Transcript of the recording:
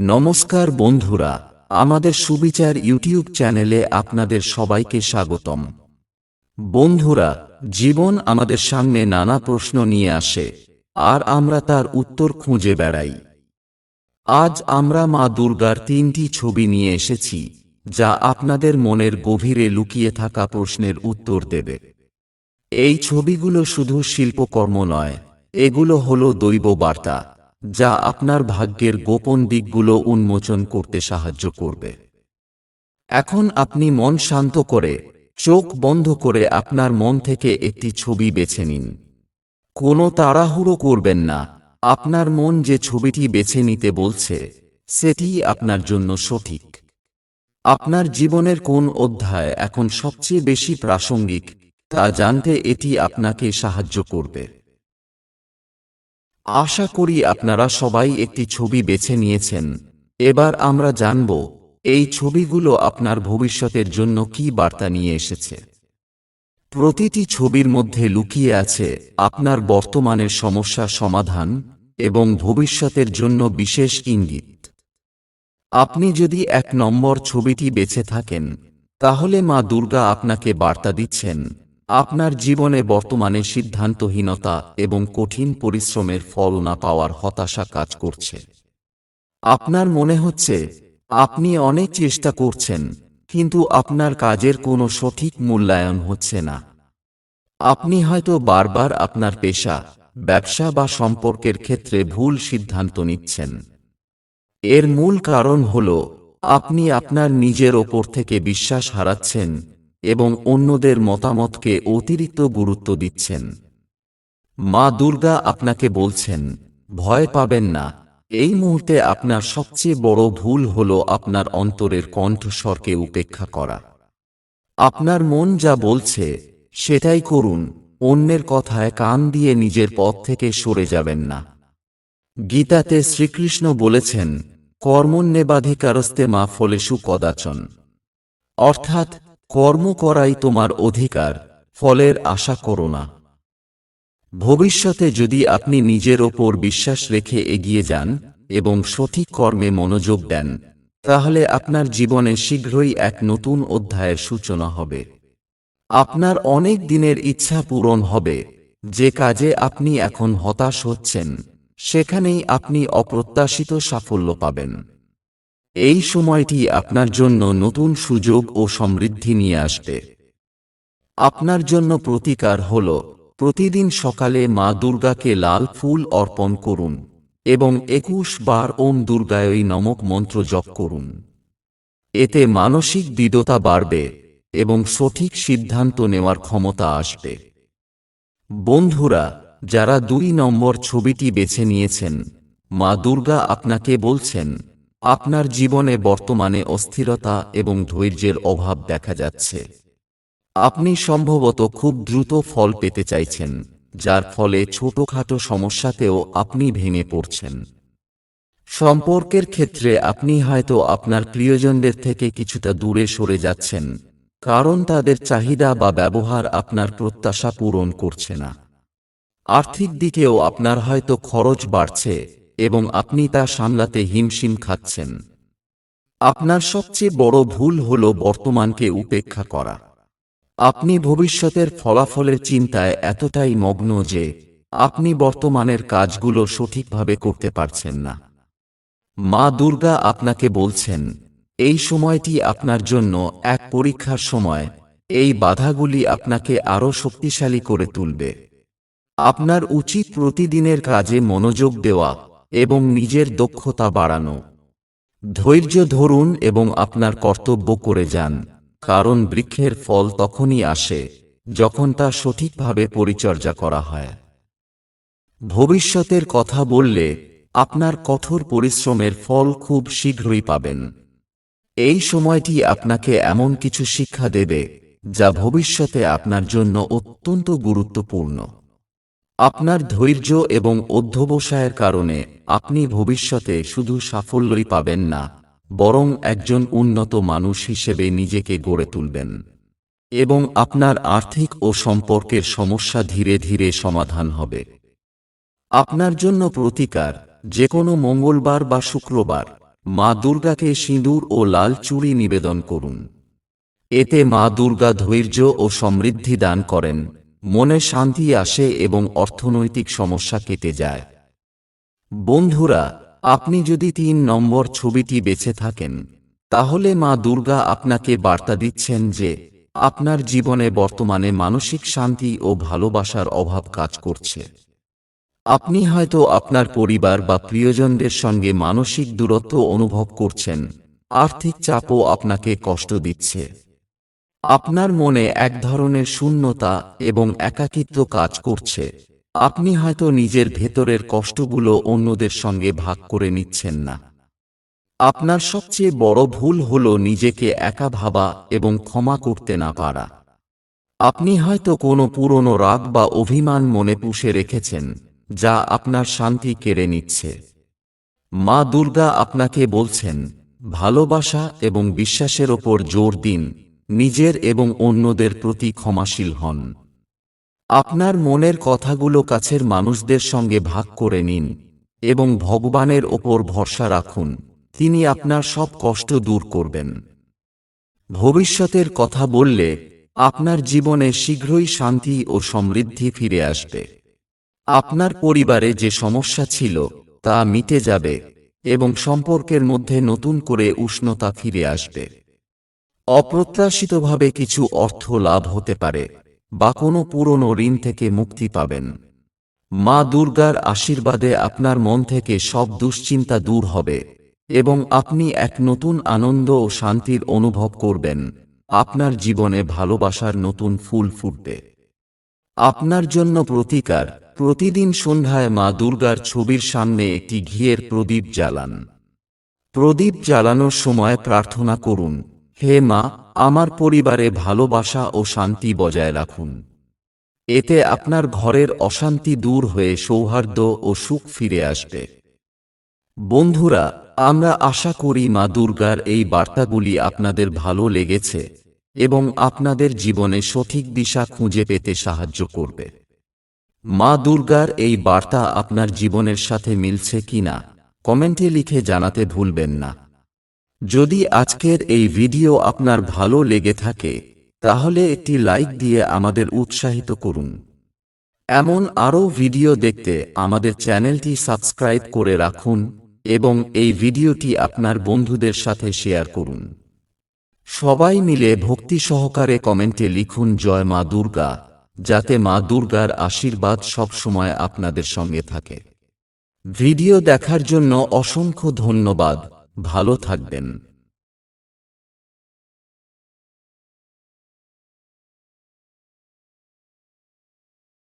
নমস্কার বন্ধুরা, আমাদের সুবিচার ইউটিউব চ্যানেলে আপনাদের সবাইকে স্বাগতম। বন্ধুরা, জীবন আমাদের সামনে নানা প্রশ্ন নিয়ে আসে, আর আমরা তার উত্তর খুঁজে বেড়াই। আজ আমরা মা দুর্গার তিনটি ছবি নিয়ে এসেছি, যা আপনাদের মনের গভীরে লুকিয়ে থাকা প্রশ্নের উত্তর দেবে। এই ছবিগুলো শুধু শিল্পকর্ম নয়, এগুলো হলো দৈব বার্তা যা আপনার ভাগ্যের গোপন দিকগুলো উন্মোচন করতে সাহায্য করবে। এখন আপনি মন শান্ত করে, চোখ বন্ধ করে আপনার মন থেকে একটি ছবি বেছে নিন। কোনো তাড়াহুড়ো করবেন না, আপনার মন যে ছবিটি বেছে নিতে বলছে সেটিই আপনার জন্য সঠিক। আপনার জীবনের কোন অধ্যায় এখন সবচেয়ে বেশি প্রাসঙ্গিক, তা জানতে এটি আপনাকে সাহায্য করবে। আশা করি আপনারা সবাই একটি ছবি বেছে নিয়েছেন। এবার আমরা জানব, এই ছবিগুলো আপনার ভবিষ্যতের জন্য কি বার্তা নিয়ে এসেছে। প্রতিটি ছবির মধ্যে লুকিয়ে আছে আপনার বর্তমানের সমস্যা সমাধান এবং ভবিষ্যতের জন্য বিশেষ ইঙ্গিত। আপনি যদি এক নম্বর ছবিটি বেছে থাকেন, তাহলে মা দুর্গা আপনাকে বার্তা দিচ্ছেন আপনার জীবনে বর্তমানে সিদ্ধান্তহীনতা এবং কঠিন পরিশ্রমের ফল না পাওয়ার হতাশা কাজ করছে। আপনার মনে হচ্ছে, আপনি অনেক চেষ্টা করছেন, কিন্তু আপনার কাজের কোনো সঠিক মূল্যায়ন হচ্ছে না। আপনি হয়তো বারবার আপনার পেশা, ব্যবসা বা সম্পর্কের ক্ষেত্রে ভুল সিদ্ধান্ত নিচ্ছেন। এর মূল কারণ হল, আপনি আপনার নিজের ওপর থেকে বিশ্বাস হারাচ্ছেন এবং অন্যদের মতামতকে অতিরিক্ত গুরুত্ব দিচ্ছেন। মা দুর্গা আপনাকে বলছেন, ভয় পাবেন না। এই মুহূর্তে আপনার সবচেয়ে বড় ভুল হল আপনার অন্তরের কণ্ঠস্বরকে উপেক্ষা করা। আপনার মন যা বলছে, সেটাই করুন, অন্যের কথায় কান দিয়ে নিজের পথ থেকে সরে যাবেন না। গীতাতে শ্রীকৃষ্ণ বলেছেন কর্মণ্যেবাধিকারস্তে মা ফলেশু কদাচন অর্থাৎ কর্ম করাই তোমার অধিকার, ফলের আশা করো না। ভবিষ্যতে যদি আপনি নিজের ওপর বিশ্বাস রেখে এগিয়ে যান এবং সঠিক কর্মে মনোযোগ দেন, তাহলে আপনার জীবনে শীঘ্রই এক নতুন অধ্যায়ের সূচনা হবে। আপনার অনেক দিনের ইচ্ছা পূরণ হবে, যে কাজে আপনি এখন হতাশ হচ্ছেন, সেখানেই আপনি অপ্রত্যাশিত সাফল্য পাবেন। এই সময়টি আপনার জন্য নতুন সুযোগ ও সমৃদ্ধি নিয়ে আসবে। আপনার জন্য প্রতিকার হল, প্রতিদিন সকালে মা দুর্গাকে লাল ফুল অর্পণ করুন এবং একুশ বার ওম দুর্গায়ই নমক মন্ত্র জপ করুন। এতে মানসিক দৃঢ়তা বাড়বে এবং সঠিক সিদ্ধান্ত নেওয়ার ক্ষমতা আসবে। বন্ধুরা, যারা দুই নম্বর ছবিটি বেছে নিয়েছেন, মা দুর্গা আপনাকে বলছেন আপনার জীবনে বর্তমানে অস্থিরতা এবং ধৈর্যের অভাব দেখা যাচ্ছে। আপনি সম্ভবত খুব দ্রুত ফল পেতে চাইছেন, যার ফলে ছোটখাটো সমস্যাতেও আপনি ভেঙে পড়ছেন। সম্পর্কের ক্ষেত্রে আপনি হয়তো আপনার প্রিয়জনদের থেকে কিছুটা দূরে সরে যাচ্ছেন, কারণ তাদের চাহিদা বা ব্যবহার আপনার প্রত্যাশা পূরণ করছে না। আর্থিক দিকেও আপনার হয়তো খরচ বাড়ছে এবং আপনি তা সামলাতে হিমশিম খাচ্ছেন। আপনার সবচেয়ে বড় ভুল হল বর্তমানকে উপেক্ষা করা। আপনি ভবিষ্যতের ফলাফলের চিন্তায় এতটাই মগ্ন যে, আপনি বর্তমানের কাজগুলো সঠিকভাবে করতে পারছেন না। মা দুর্গা আপনাকে বলছেন, এই সময়টি আপনার জন্য এক পরীক্ষার সময়। এই বাধাগুলি আপনাকে আরও শক্তিশালী করে তুলবে। আপনার উচিত প্রতিদিনের কাজে মনোযোগ দেওয়া। এবং নিজের দক্ষতা বাড়ানো। ধৈর্য ধরুন এবং আপনার কর্তব্য করে যান, কারণ বৃক্ষের ফল তখনই আসে, যখন তা সঠিকভাবে পরিচর্যা করা হয়। ভবিষ্যতের কথা বললে, আপনার কঠোর পরিশ্রমের ফল খুব শীঘ্রই পাবেন। এই সময়টি আপনাকে এমন কিছু শিক্ষা দেবে, যা ভবিষ্যতে আপনার জন্য অত্যন্ত গুরুত্বপূর্ণ। আপনার ধৈর্য এবং অধ্যবসায়ের কারণে আপনি ভবিষ্যতে শুধু সাফল্যই পাবেন না, বরং একজন উন্নত মানুষ হিসেবে নিজেকে গড়ে তুলবেন এবং আপনার আর্থিক ও সম্পর্কের সমস্যা ধীরে ধীরে সমাধান হবে। আপনার জন্য প্রতিকার যে কোনো মঙ্গলবার বা শুক্রবার, মা দুর্গাকে সিঁদুর ও লাল চুড়ি নিবেদন করুন। এতে মা দুর্গা ধৈর্য ও সমৃদ্ধি দান করেন। মনে শান্তি আসে এবং অর্থনৈতিক সমস্যা কেটে যায়। বন্ধুরা, আপনি যদি তিন নম্বর ছবিটি বেছে থাকেন, তাহলে মা দুর্গা আপনাকে বার্তা দিচ্ছেন যে, আপনার জীবনে বর্তমানে মানসিক শান্তি ও ভালোবাসার অভাব কাজ করছে। আপনি হয়তো আপনার পরিবার বা প্রিয়জনদের সঙ্গে মানসিক দূরত্ব অনুভব করছেন, আর্থিক চাপও আপনাকে কষ্ট দিচ্ছে। আপনার মনে এক ধরনের শূন্যতা এবং একাকিত্ব কাজ করছে। আপনি হয়তো নিজের ভেতরের কষ্টগুলো অন্যদের সঙ্গে ভাগ করে নিচ্ছেন না। আপনার সবচেয়ে বড় ভুল হল নিজেকে একা ভাবা এবং ক্ষমা করতে না পারা। আপনি হয়তো কোনো পুরনো রাগ বা অভিমান মনে পুষে রেখেছেন, যা আপনার শান্তি কেড়ে নিচ্ছে। মা দুর্গা আপনাকে বলছেন, ভালোবাসা এবং বিশ্বাসের ওপর জোর দিন। নিজের এবং অন্যদের প্রতি ক্ষমাশীল হন। আপনার মনের কথাগুলো কাছের মানুষদের সঙ্গে ভাগ করে নিন এবং ভগবানের ওপর ভরসা রাখুন, তিনি আপনার সব কষ্ট দূর করবেন। ভবিষ্যতের কথা বললে, আপনার জীবনে শীঘ্রই শান্তি ও সমৃদ্ধি ফিরে আসবে। আপনার পরিবারে যে সমস্যা ছিল, তা মিটে যাবে এবং সম্পর্কের মধ্যে নতুন করে উষ্ণতা ফিরে আসবে। অপ্রত্যাশিতভাবে কিছু অর্থ লাভ হতে পারে বা কোনো পুরনো ঋণ থেকে মুক্তি পাবেন। মা দুর্গার আশীর্বাদে আপনার মন থেকে সব দুশ্চিন্তা দূর হবে এবং আপনি এক নতুন আনন্দ ও শান্তির অনুভব করবেন। আপনার জীবনে ভালোবাসার নতুন ফুল ফুটবে। আপনার জন্য প্রতিকার, প্রতিদিন সন্ধ্যায় মা দুর্গার ছবির সামনে একটি ঘিয়ের প্রদীপ জ্বালান। প্রদীপ জ্বালানোর সময় প্রার্থনা করুন হে মা, আমার পরিবারে ভালোবাসা ও শান্তি বজায় রাখুন। এতে আপনার ঘরের অশান্তি দূর হয়ে সৌহার্দ্য ও সুখ ফিরে আসবে। বন্ধুরা, আমরা আশা করি মা দুর্গার এই বার্তাগুলি আপনাদের ভালো লেগেছে এবং আপনাদের জীবনে সঠিক দিশা খুঁজে পেতে সাহায্য করবে। মা দুর্গার এই বার্তা আপনার জীবনের সাথে মিলছে কিনা, কমেন্টে লিখে জানাতে ভুলবেন না। যদি আজকের এই ভিডিও আপনার ভালো লেগে থাকে, তাহলে একটি লাইক দিয়ে আমাদের উৎসাহিত করুন। এমন আরও ভিডিও দেখতে আমাদের চ্যানেলটি সাবস্ক্রাইব করে রাখুন এবং এই ভিডিওটি আপনার বন্ধুদের সাথে শেয়ার করুন। সবাই মিলে ভক্তি সহকারে কমেন্টে লিখুন, জয় মা দুর্গা যাতে মা দুর্গার আশীর্বাদ সবসময় আপনাদের সঙ্গে থাকে। ভিডিও দেখার জন্য অসংখ্য ধন্যবাদ। ভালো থাকবেন।